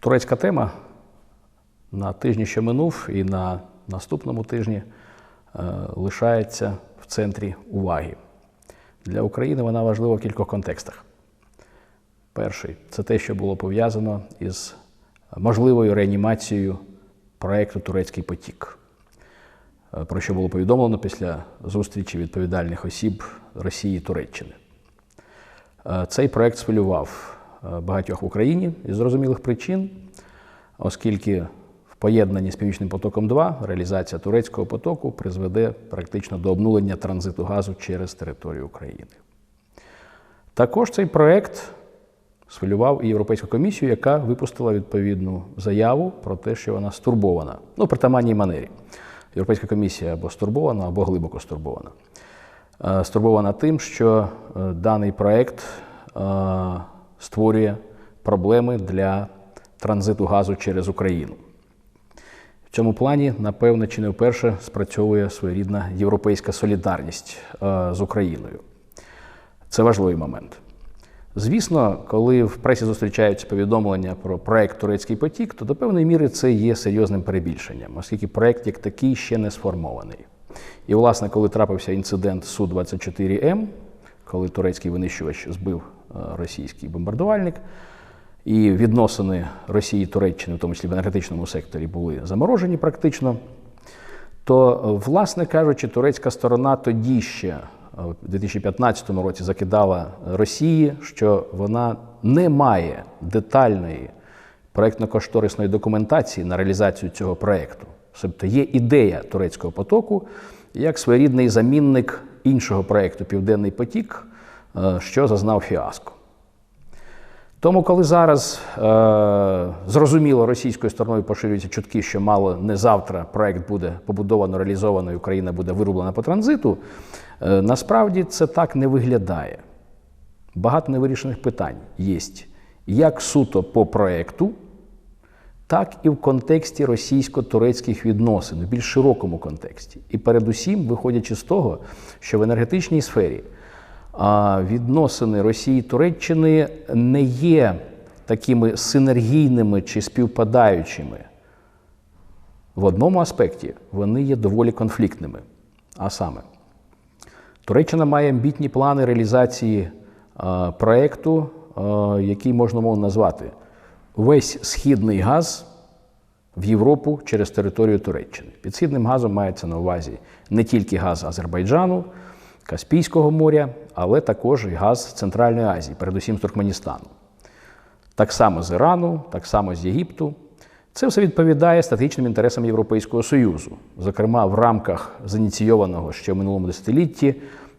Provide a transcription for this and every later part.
Турецька тема на тижні, що минув, і на наступному тижні е, лишається в центрі уваги. Для України вона важлива в кількох контекстах. Перший це те, що було пов'язано із можливою реанімацією проєкту Турецький потік, е, про що було повідомлено після зустрічі відповідальних осіб Росії і Туреччини. Е, Цей проєкт схвилював е, багатьох в Україні із зрозумілих причин, оскільки в поєднанні з Північним потоком 2 реалізація турецького потоку призведе практично до обнулення транзиту газу через територію України. Також цей проєкт схвилював і Європейську комісію, яка випустила відповідну заяву про те, що вона стурбована. Ну, в притаманній манері. Європейська комісія або стурбована, або глибоко стурбована. Е, Стурбована тим, що е, даний проєкт е, створює проблеми для транзиту газу через Україну. В цьому плані, напевно, чи не вперше спрацьовує своєрідна європейська солідарність з Україною. Це важливий момент. Звісно, коли в пресі зустрічаються повідомлення про проект Турецький потік, то до певної міри це є серйозним перебільшенням, оскільки проект як такий ще не сформований. І, власне, коли трапився інцидент Су-24М, коли турецький винищувач збив е, російський бомбардувальник, і відносини Росії і Туреччини, в тому числі в енергетичному секторі, були заморожені практично, то, е, власне кажучи, турецька сторона тоді ще е, в 2015 році закидала Росії, що вона не має детальної проєктно-кошторисної документації на реалізацію цього проєкту. Тобто є ідея турецького потоку як своєрідний замінник іншого проєкту Південний потік, е, що зазнав фіаско. Тому, коли зараз е, зрозуміло російською стороною поширюються чутки, що мало не завтра проект буде побудовано, реалізовано, і Україна буде вирублена по транзиту, е, насправді це так не виглядає. Багато невирішених питань є як суто по проекту, так і в контексті російсько-турецьких відносин, в більш широкому контексті. І передусім, виходячи з того, що в енергетичній сфері відносини Росії Туреччини не є такими синергійними чи співпадаючими. В одному аспекті вони є доволі конфліктними. А саме, Туреччина має амбітні плани реалізації проєкту, який можна мовно назвати весь східний газ в Європу через територію Туреччини. Під східним газом мається на увазі не тільки газ Азербайджану, Каспійського моря, але також і газ Центральної Азії, передусім з Туркменістану. Так само з Ірану, так само з Єгипту. Це все відповідає стратегічним інтересам Європейського Союзу, зокрема в рамках зініційованого ще в минулому десятилітті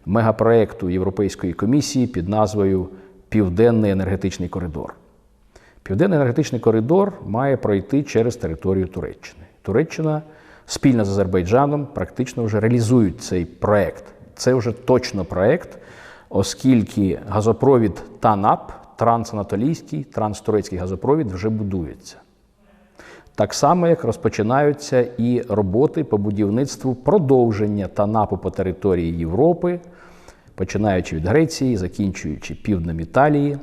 мегапроекту Європейської комісії під назвою Південний енергетичний коридор. Південний енергетичний коридор має пройти через територію Туреччини. Туреччина спільно з Азербайджаном практично вже реалізують цей проект. Це вже точно проект, оскільки газопровід ТАНАП, трансанатолійський, транстурецький газопровід вже будується. Так само, як розпочинаються і роботи по будівництву продовження ТАНАПу по території Європи, починаючи від Греції, закінчуючи півднем Італії,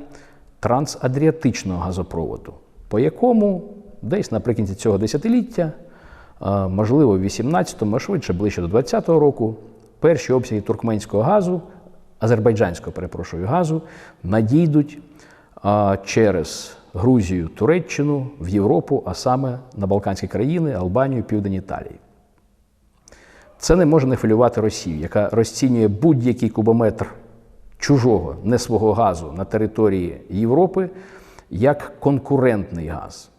трансадріатичного газопроводу, по якому десь наприкінці цього десятиліття, можливо, в 18-му, а швидше ближче до 20-го року, перші обсяги туркменського газу, азербайджанського, перепрошую, газу надійдуть через Грузію, Туреччину в Європу, а саме на Балканські країни, Албанію, Південь Італії. Це не може не хвилювати Росію, яка розцінює будь-який кубометр чужого, не свого газу на території Європи як конкурентний газ.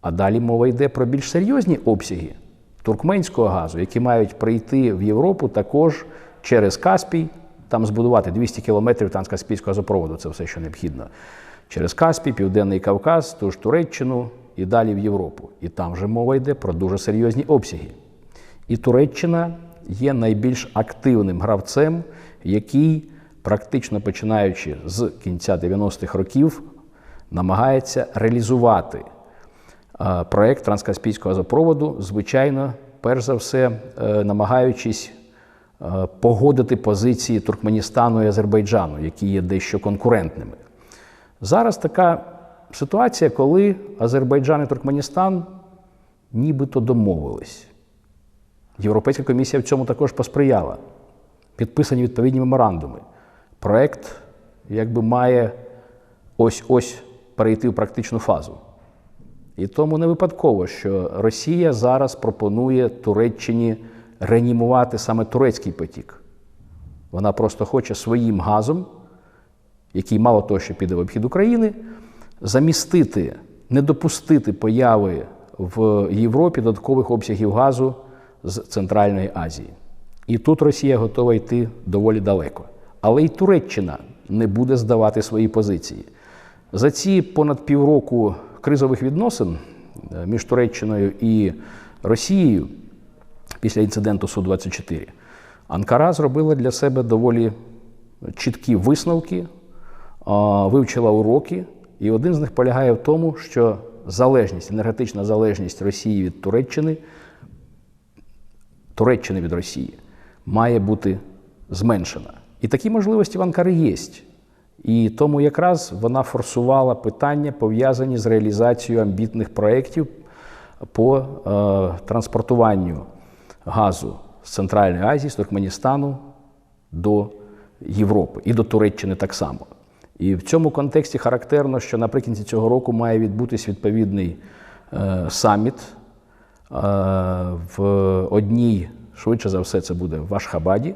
А далі мова йде про більш серйозні обсяги туркменського газу, які мають прийти в Європу також через Каспій, там збудувати 200 кілометрів транскаспійського газопроводу, це все, що необхідно. Через Каспій, Південний Кавказ, ту ж Туреччину і далі в Європу. І там вже мова йде про дуже серйозні обсяги. І Туреччина є найбільш активним гравцем, який, практично починаючи з кінця 90-х років, намагається реалізувати е, проєкт транскаспійського газопроводу, звичайно, перш за все, е, намагаючись е, погодити позиції Туркменістану і Азербайджану, які є дещо конкурентними. Зараз така ситуація, коли Азербайджан і Туркменістан нібито домовились. Європейська комісія в цьому також посприяла. Підписані відповідні меморандуми. Проект якби має ось-ось перейти в практичну фазу. І тому не випадково, що Росія зараз пропонує Туреччині реанімувати саме турецький потік. Вона просто хоче своїм газом, який мало того, що піде в обхід України, замістити, не допустити появи в Європі додаткових обсягів газу з Центральної Азії. І тут Росія готова йти доволі далеко. Але й Туреччина не буде здавати свої позиції. За ці понад півроку кризових відносин е, між Туреччиною і Росією після інциденту Су-24 Анкара зробила для себе доволі чіткі висновки, вивчила уроки, і один з них полягає в тому, що залежність, енергетична залежність Росії від Туреччини, Туреччини від Росії має бути зменшена. І такі можливості в Анкари є. І тому якраз вона форсувала питання, пов'язані з реалізацією амбітних проєктів по е, транспортуванню газу з Центральної Азії, з Туркменістану до Європи і до Туреччини так само. І в цьому контексті характерно, що наприкінці цього року має відбутись відповідний е, саміт е, в одній, швидше за все, це буде в Ашхабаді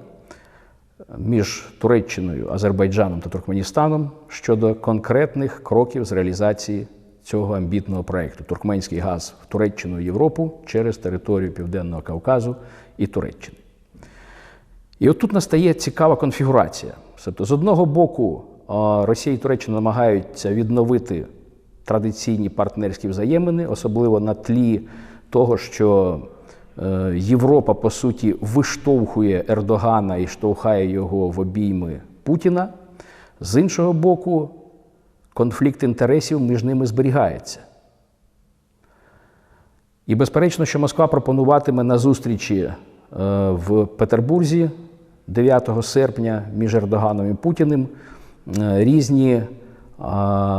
між Туреччиною, Азербайджаном та Туркменістаном щодо конкретних кроків з реалізації цього амбітного проєкту Туркменський газ в Туреччину і Європу через територію Південного Кавказу і Туреччини. І от тут настає цікава конфігурація. Тобто, з одного боку, Росія і Туреччина намагаються відновити традиційні партнерські взаємини, особливо на тлі того, що Європа, по суті, виштовхує Ердогана і штовхає його в обійми Путіна. З іншого боку, конфлікт інтересів між ними зберігається. І безперечно, що Москва пропонуватиме на зустрічі е, в Петербурзі 9 серпня між Ердоганом і Путіним е, різні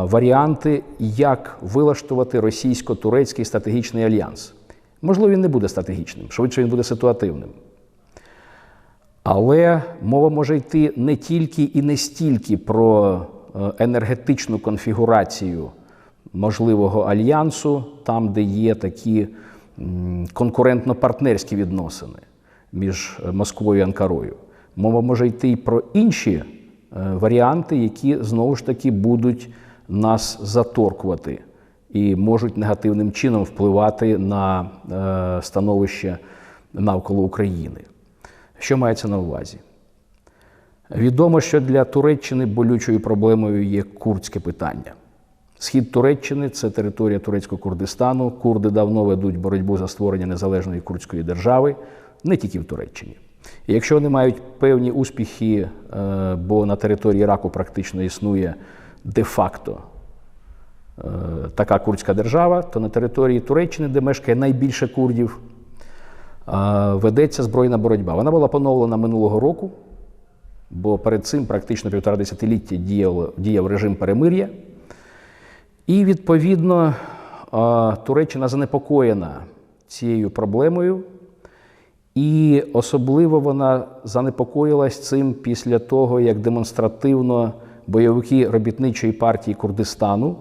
варіанти, як вилаштувати російсько-турецький стратегічний альянс. Можливо, він не буде стратегічним, швидше він буде ситуативним. Але мова може йти не тільки і не стільки про е, енергетичну конфігурацію можливого альянсу, там, де є такі конкурентно-партнерські відносини між Москвою і Анкарою. Мова може йти і про інші е, варіанти, які знову ж таки будуть нас заторкувати і можуть негативним чином впливати на е, становище навколо України. Що мається на увазі? Відомо, що для Туреччини болючою проблемою є курдське питання. Схід Туреччини це територія турецького Курдистану. Курди давно ведуть боротьбу за створення незалежної курдської держави, не тільки в Туреччині. І якщо вони мають певні успіхи, е, бо на території Іраку практично існує де-факто така курдська держава, то на території Туреччини, де мешкає найбільше курдів, е, ведеться збройна боротьба. Вона була поновлена минулого року, бо перед цим практично півтора десятиліття діяв, діяв режим перемир'я. І, відповідно, е, Туреччина занепокоєна цією проблемою. І особливо вона занепокоїлась цим після того, як демонстративно бойовики робітничої партії Курдистану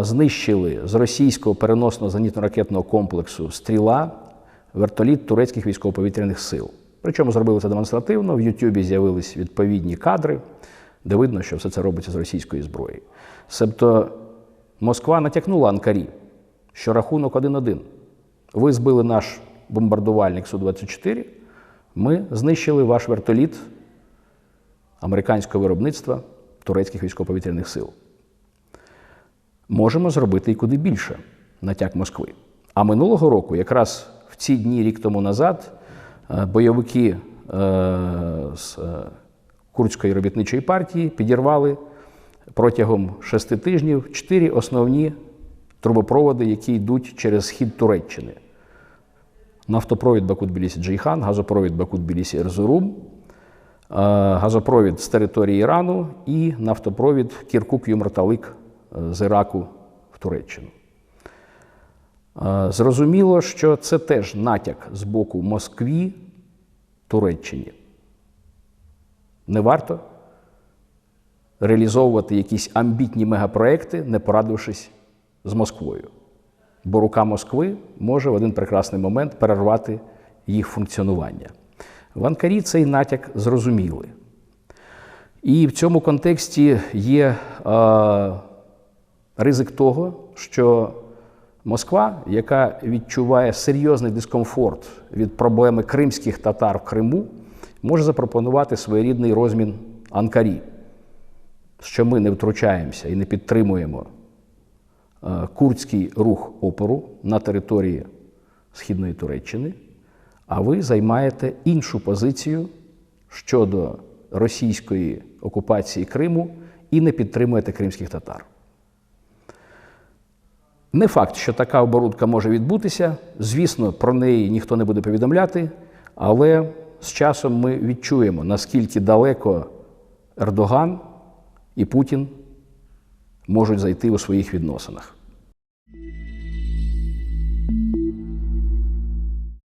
знищили з російського переносного зенітно-ракетного комплексу стріла вертоліт турецьких військово-повітряних сил. Причому зробили це демонстративно. В Ютубі з'явились відповідні кадри, де видно, що все це робиться з російської зброї. Себто Москва натякнула Анкарі, що рахунок 1-1. Ви збили наш бомбардувальник Су-24, ми знищили ваш вертоліт американського виробництва турецьких військово-повітряних сил можемо зробити і куди більше натяк Москви. А минулого року, якраз в ці дні, рік тому назад, е, бойовики е, з е, Курдської робітничої партії підірвали протягом шести тижнів чотири основні трубопроводи, які йдуть через схід Туреччини. нафтопровід Баку-Тбілісі-Джейхан, газопровід Баку-Тбілісі-Ерзурум, е, газопровід з території Ірану і нафтопровід Кіркук-Юмраталик е, з Іраку в Туреччину. Е, Зрозуміло, що це теж натяк з боку Москві Туреччині. Не варто реалізовувати якісь амбітні мегапроекти, не порадившись з Москвою. Бо рука Москви може в один прекрасний момент перервати їх функціонування. В Анкарі цей натяк зрозуміли. І в цьому контексті є е, ризик того, що Москва, яка відчуває серйозний дискомфорт від проблеми кримських татар в Криму, може запропонувати своєрідний розмін Анкарі, що ми не втручаємося і не підтримуємо е, курдський рух опору на території Східної Туреччини, а ви займаєте іншу позицію щодо російської окупації Криму і не підтримуєте кримських татар. Не факт, що така оборудка може відбутися. Звісно, про неї ніхто не буде повідомляти, але з часом ми відчуємо, наскільки далеко Ердоган і Путін можуть зайти у своїх відносинах.